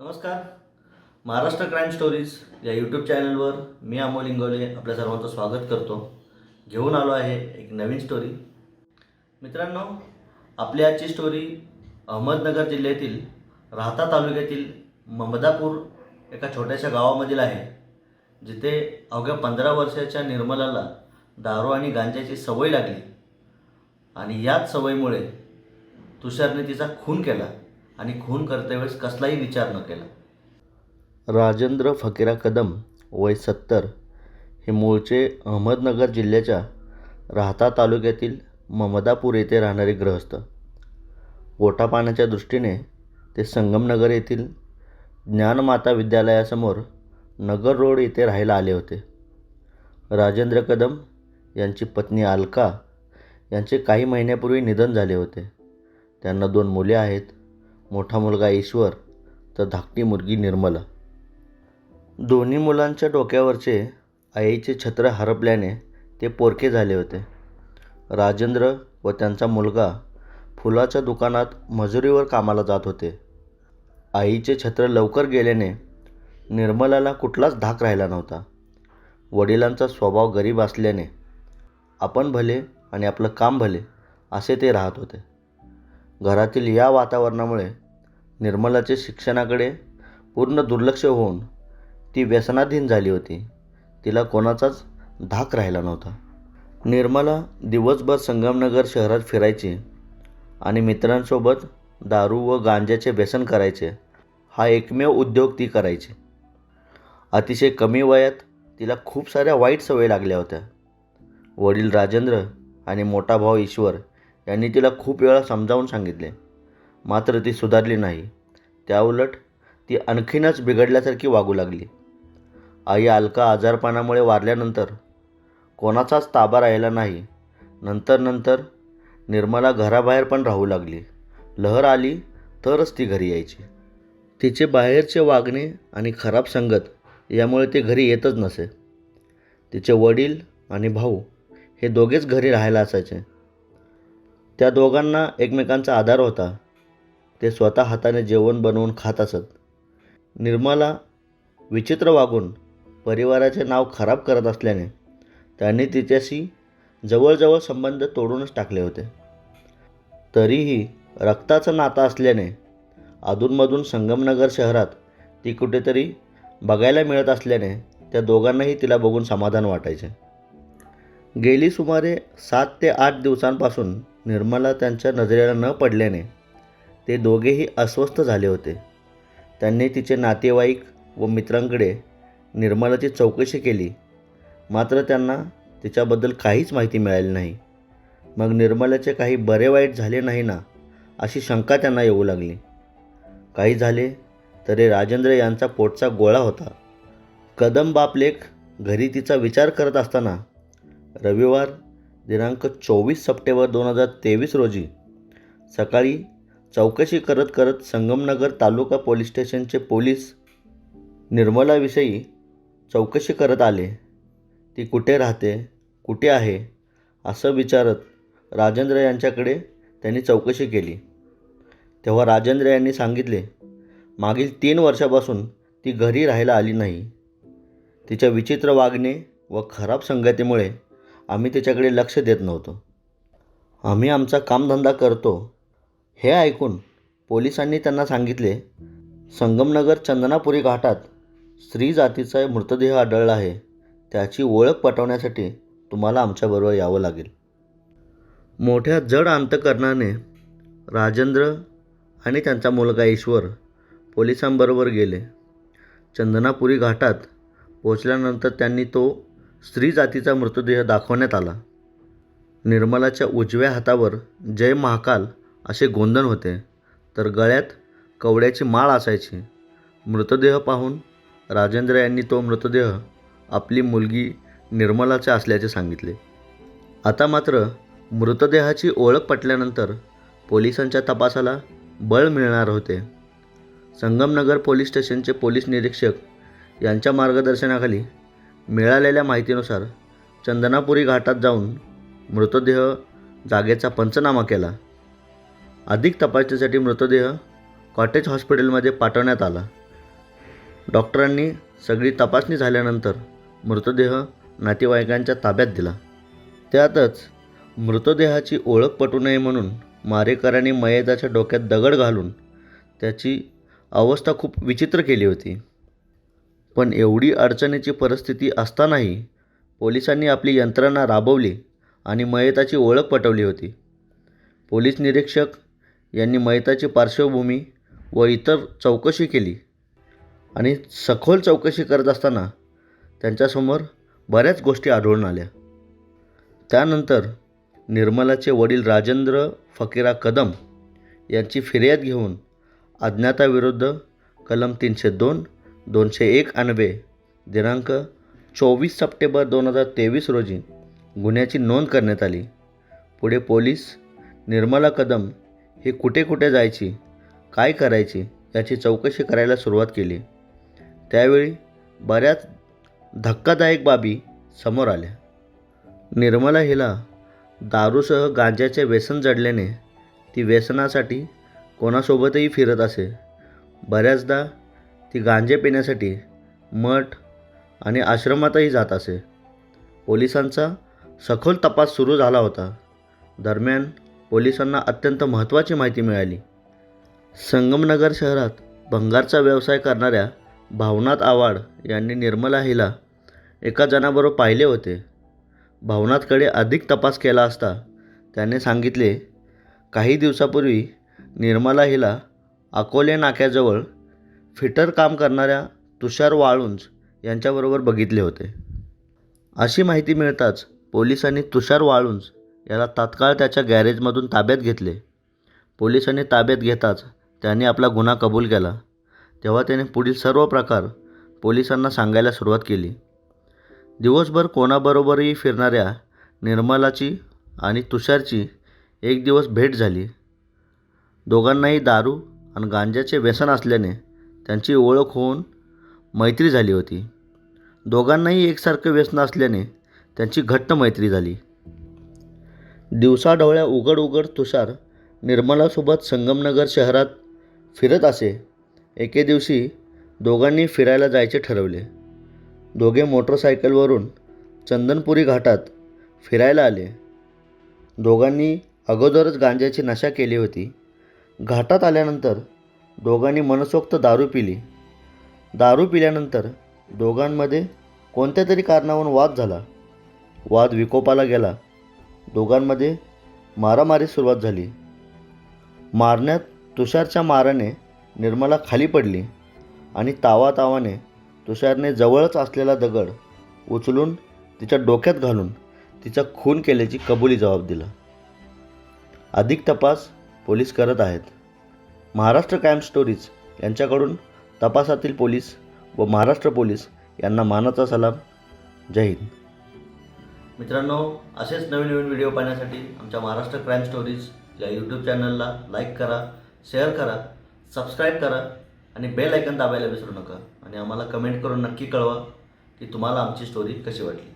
नमस्कार. Maharashtra crime stories या YouTube चॅनलवर मी अमोल इंगोले आपल्या सर्वांचं स्वागत करतो. घेऊन आलो आहे एक नवीन स्टोरी मित्रांनो आपली आजची स्टोरी अहमदनगर जिल्ह्यातील राहता तालुक्यातील ममदापूर एका छोट्याशा गावामधील आहे. जिथे अवघ्या पंधरा वर्षाच्या निर्मलाला दारू आणि गांजाची सवय लागली. आणि याच सवयीमुळे तुषारने तिचा खून केला. आणि खून करतेवेळेस कसलाही विचार न केला. राजेंद्र फकीरा कदम वय सत्तर हे मूळचे अहमदनगर जिल्ह्याच्या राहता तालुक्यातील ममदापूर येथे राहणारे ग्रहस्थ. पोटापाण्याच्या दृष्टीने ते संगमनगर येथील ज्ञानमाता विद्यालयासमोर नगर रोड येथे राहायला आले होते. राजेंद्र कदम यांची पत्नी अलका यांचे काही महिन्यापूर्वी निधन झाले होते. त्यांना दोन मुले आहेत. मोठा मुलगा ईश्वर तर धाकटी मुलगी निर्मला. दोन्ही मुलांच्या डोक्यावरचे आईचे छत्र हरपल्याने ते पोरके झाले होते. राजेंद्र व त्यांचा मुलगा फुलाच्या दुकानात मजुरीवर कामाला जात होते. आईचे छत्र लवकर गेल्याने निर्मलाला कुठलाच धाक राहिला नव्हता. वडिलांचा स्वभाव गरीब असल्याने आपण भले आणि आपलं काम भले असे ते राहत होते. घरातील या वातावरणामुळे निर्मलाचे शिक्षणाकडे पूर्ण दुर्लक्ष होऊन ती व्यसनाधीन झाली होती. तिला कोणाचाच धाक राहिला नव्हता. निर्मला दिवसभर संगमनगर शहरात फिरायची आणि मित्रांसोबत दारू व गांज्याचे व्यसन करायचे हा एकमेव उद्योग ती करायची. अतिशय कमी वयात तिला खूप साऱ्या वाईट सवयी लागल्या होत्या. वडील राजेंद्र आणि मोठा भाऊ ईश्वर यांनी तिला खूप वेळा समजावून सांगितले. मात्र ती सुधारली नाही. त्याउलट ती आणखीनच बिघडल्यासारखी वागू लागली. आई अलका आजारपणामुळे वारल्यानंतर कोणाचाच ताबा राहिला नाही. नंतर नंतर निर्मला घराबाहेर पण राहू लागली. लहर आली तरच ती घरी यायची. तिचे बाहेरचे वागणे आणि खराब संगत यामुळे ती घरी येतच नसे. तिचे वडील आणि भाऊ हे दोघेच घरी राहायला असायचे. त्या दोघांना एकमेकांचा आधार होता. ते स्वतः हाताने जेवण बनवून खात असत. निर्मला विचित्र वागून परिवाराचे नाव खराब करत असल्याने त्यांनी तिच्याशी जवळजवळ संबंध तोडूनच टाकले होते. तरीही रक्ताचं नातं असल्याने अधूनमधून संगमनगर शहरात ती कुठेतरी बघायला मिळत असल्याने त्या दोघांनाही तिला बघून समाधान वाटायचे. गेली सुमारे सात ते आठ दिवसांपासून निर्मला त्यांच्या नजरेला न पडल्याने ते दोघेही अस्वस्थ झाले होते. त्यांनी तिचे नातेवाईक व मित्रांकडे निर्मलाची चौकशी केली. मात्र त्यांना तिच्याबद्दल काहीच माहिती मिळाली नाही. मग निर्मलाचे काही बरे वाईट झाले नाही ना अशी शंका त्यांना येऊ लागली. काही झाले तरी राजेंद्र यांचा पोटचा गोळा होता. कदम बापलेख घरी तिचा विचार करत असताना रविवार दिनांक चोवीस सप्टेंबर दोन हजार तेवीस रोजी सकाळी चौकशी करत करत संगमनगर तालुका पोलीस स्टेशनचे पोलीस निर्मलाविषयी चौकशी करत आले. ती कुठे राहते कुठे आहे असं विचारत राजेंद्र यांच्याकडे त्यांनी चौकशी केली. तेव्हा राजेंद्र यांनी सांगितले मागील तीन वर्षापासून ती घरी राहायला आली नाही. तिच्या विचित्र वागणे व खराब संगतीमुळे आम्ही त्याच्याकडे लक्ष देत नव्हतो. आम्ही आमचा कामधंदा करतो. हे ऐकून पोलिसांनी त्यांना सांगितले संगमनगर चंदनापुरी घाटात स्त्री जातीचा मृतदेह आढळला आहे. त्याची ओळख पटवण्यासाठी तुम्हाला आमच्याबरोबर यावं लागेल. मोठ्या जड अंतकरणाने राजेंद्र आणि त्यांचा मुलगा ईश्वर पोलिसांबरोबर गेले. चंदनापुरी घाटात पोचल्यानंतर त्यांनी तो स्त्री जातीचा मृतदेह दाखवण्यात आला. निर्मलाच्या उजव्या हातावर जय महाकाल असे गोंधन होते. तर गळ्यात कवड्याची माळ असायची. मृतदेह पाहून राजेंद्र यांनी तो मृतदेह आपली मुलगी निर्मलाचे असल्याचे सांगितले. आता मात्र मृतदेहाची ओळख पटल्यानंतर पोलिसांच्या तपासाला बळ मिळणार होते. संगमनगर पोलीस स्टेशनचे पोलीस निरीक्षक यांच्या मार्गदर्शनाखाली मिळालेल्या माहितीनुसार चंदनापुरी घाटात जाऊन मृतदेह जागेचा पंचनामा केला. अधिक तपासणीसाठी मृतदेह कॉटेज हॉस्पिटलमध्ये पाठवण्यात आला. डॉक्टरांनी सगळी तपासणी झाल्यानंतर मृतदेह नातेवाईकांच्या ताब्यात दिला. त्यातच मृतदेहाची ओळख पटू नये म्हणून मारेकरांनी मयताच्या डोक्यात दगड घालून त्याची अवस्था खूप विचित्र केली होती. पण एवढी अडचणीची परिस्थिती असतानाही पोलिसांनी आपली यंत्रणा राबवली आणि मयताची ओळख पटवली होती. पोलीस निरीक्षक यांनी मयताची पार्श्वभूमी व इतर चौकशी केली आणि सखोल चौकशी करत असताना त्यांच्यासमोर बऱ्याच गोष्टी आढळून आल्या. त्यानंतर निर्मलाचे वडील राजेंद्र फकीरा कदम यांची फिर्याद घेऊन अज्ञाताविरुद्ध कलम तीनशे दोन दोनशे एक अन्वे दिनांक चोवीस सप्टेंबर दोन हजार तेवीस रोजी गुन्ह्याची नोंद करण्यात आली. पुढे पोलीस निर्मला कदम हे कुठे कुठे जायची काय करायची याची चौकशी करायला सुरुवात केली. त्यावेळी बऱ्याच धक्कादायक बाबी समोर आल्या. निर्मला हिला दारूसह गांजाचे व्यसन जडल्याने ती व्यसनासाठी कोणासोबतही फिरत असे. बऱ्याचदा ती गांजे पिण्यासाठी मठ आणि आश्रमातही जात असे. पोलिसांचा सखोल तपास सुरू झाला होता. दरम्यान पोलिसांना अत्यंत महत्त्वाची माहिती मिळाली. संगमनगर शहरात भंगारचा व्यवसाय करणाऱ्या भावनाथ आवाड यांनी निर्मला हिला एका जणाबरोबर पाहिले होते. भावनाथकडे अधिक तपास केला असता त्याने सांगितले काही दिवसापूर्वी निर्मला हिला अकोले नाक्याजवळ फिटर काम करणाऱ्या तुषार वाळुंज यांच्याबरोबर बघितले होते. अशी माहिती मिळताच पोलिसांनी तुषार वाळुंज याला तात्काळ त्याच्या गॅरेजमधून ताब्यात घेतले. पोलिसांनी ताब्यात घेताच त्याने आपला गुन्हा कबूल केला. तेव्हा त्याने पुढील सर्व प्रकार पोलिसांना सांगायला सुरुवात केली. दिवसभर कोणाबरोबरही फिरणाऱ्या निर्मलाची आणि तुषारची एक दिवस भेट झाली. दोघांनाही दारू आणि गांजाचे व्यसन असल्याने त्यांची ओळख होऊन मैत्री झाली होती. दोघांनाही एकसारखं व्यसन असल्याने त्यांची घट्ट मैत्री झाली. दिवसाढवळ्या उघड उघड तुषार निर्मलासोबत संगमनगर शहरात फिरत असे एके दिवशी दोघांनी फिरायला जायचे ठरवले. दोघे मोटरसायकलवरून चंदनपुरी घाटात फिरायला आले. दोघांनी अगोदरच गांज्याची नशा केली होती. घाटात आल्यानंतर दोघांनी मनसोक्त दारू पिली. दारू पिल्यानंतर दोघांमध्ये कोणत्या तरी कारणावरून वाद झाला. वाद विकोपाला गेला. दोघांमध्ये मारामारी सुरुवात झाली. मारण्यात तुषारच्या माराने निर्मला खाली पडली आणि तावातावाने तुषारने जवळच असलेला दगड उचलून तिच्या डोक्यात घालून तिचा खून केल्याची कबुली जबाब दिला. अधिक तपास पोलीस करत आहेत. महाराष्ट्र क्राईम स्टोरीज यांच्याकडून तपासातील पोलीस व महाराष्ट्र पोलीस यांना मानाचा सलाम. जय हिंद. मित्रांनो असेच नवीन नवीन व्हिडिओ पाहण्यासाठी आमच्या महाराष्ट्र क्राईम स्टोरीज या यूट्यूब चॅनलला लाईक करा शेअर करा सबस्क्राईब करा आणि बेल आयकन दाबायला विसरू नका. आणि आम्हाला कमेंट करून नक्की कळवा की तुम्हाला आमची स्टोरी कशी वाटली.